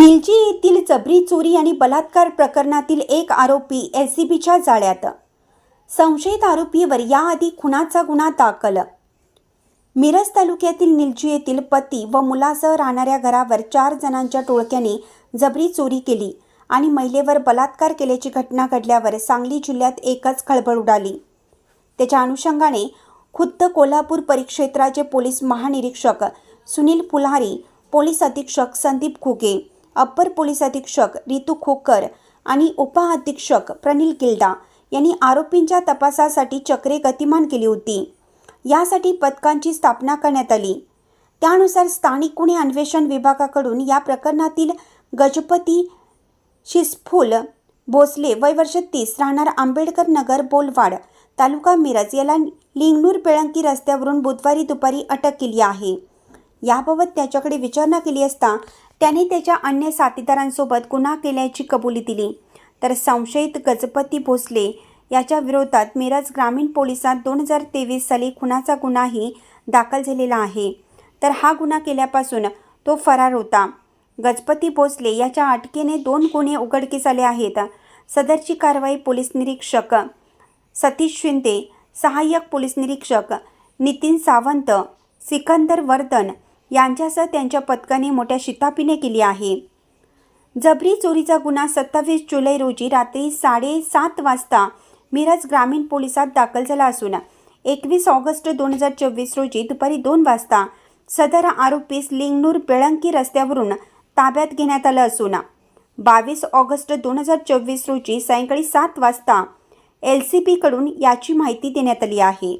निलजी येथील जबरी चोरी आणि बलात्कार प्रकरणातील एक आरोपी एस सी बीच्या जाळ्यात. संशयित आरोपीवर याआधी खुनाचा गुन्हा दाखल. मिरज तालुक्यातील निलजी येथील पती व मुलासह राहणाऱ्या घरावर चार जणांच्या टोळक्याने जबरी चोरी केली आणि महिलेवर बलात्कार केल्याची घटना घडल्यावर सांगली जिल्ह्यात एकच खळबळ उडाली. त्याच्या अनुषंगाने खुद्द कोल्हापूर परिक्षेत्राचे पोलीस महानिरीक्षक सुनील पुल्हारी पोलीस अधीक्षक संदीप खुगे अप्पर पोलीस अधीक्षक रितू खोकर आणि उपअधीक्षक प्रनिल किल्डा यांनी आरोपींच्या तपासासाठी चक्रे गतिमान केली होती. यासाठी पथकांची स्थापना करण्यात आली. त्यानुसार स्थानिक गुन्हे अन्वेषण विभागाकडून या प्रकरणातील गजपती शिसफुल भोसले वय वर्ष तीस राहणार आंबेडकर नगर बोलवाड तालुका मिरज याला लिंगनूर पेळंकी रस्त्यावरून बुधवारी दुपारी अटक केली आहे. याबाबत त्याच्याकडे विचारणा केली असता त्याने त्याच्या अन्य साथीदारांसोबत गुन्हा केल्याची कबुली दिली. तर संशयित गजपती भोसले याच्या विरोधात मिरज ग्रामीण पोलिसात दोन हजार तेवीस साली खुनाचा गुन्हाही दाखल झालेला आहे. तर हा गुन्हा केल्यापासून तो फरार होता. गजपती भोसले याच्या अटकेने दोन गुन्हे उघडकीस आले आहेत. सदरची कारवाई पोलीस निरीक्षक सतीश शिंदे सहाय्यक पोलीस निरीक्षक नितीन सावंत सिकंदर वर्धन यांच्यासह त्यांच्या पथकाने मोठ्या शिताफीने केली आहे. जबरी चोरीचा गुन्हा सत्तावीस जुलै रोजी रात्री साडेसात वाजता मिरज ग्रामीण पोलिसात दाखल झाला असून एकवीस ऑगस्ट दोन हजार चोवीस रोजी दुपारी दोन वाजता सदर आरोपीस लिंगनूर बेळंकी रस्त्यावरून ताब्यात घेण्यात आलं असून बावीस ऑगस्ट दोन हजार चोवीस रोजी सायंकाळी सात वाजता एल सी पीकडून याची माहिती देण्यात आली आहे.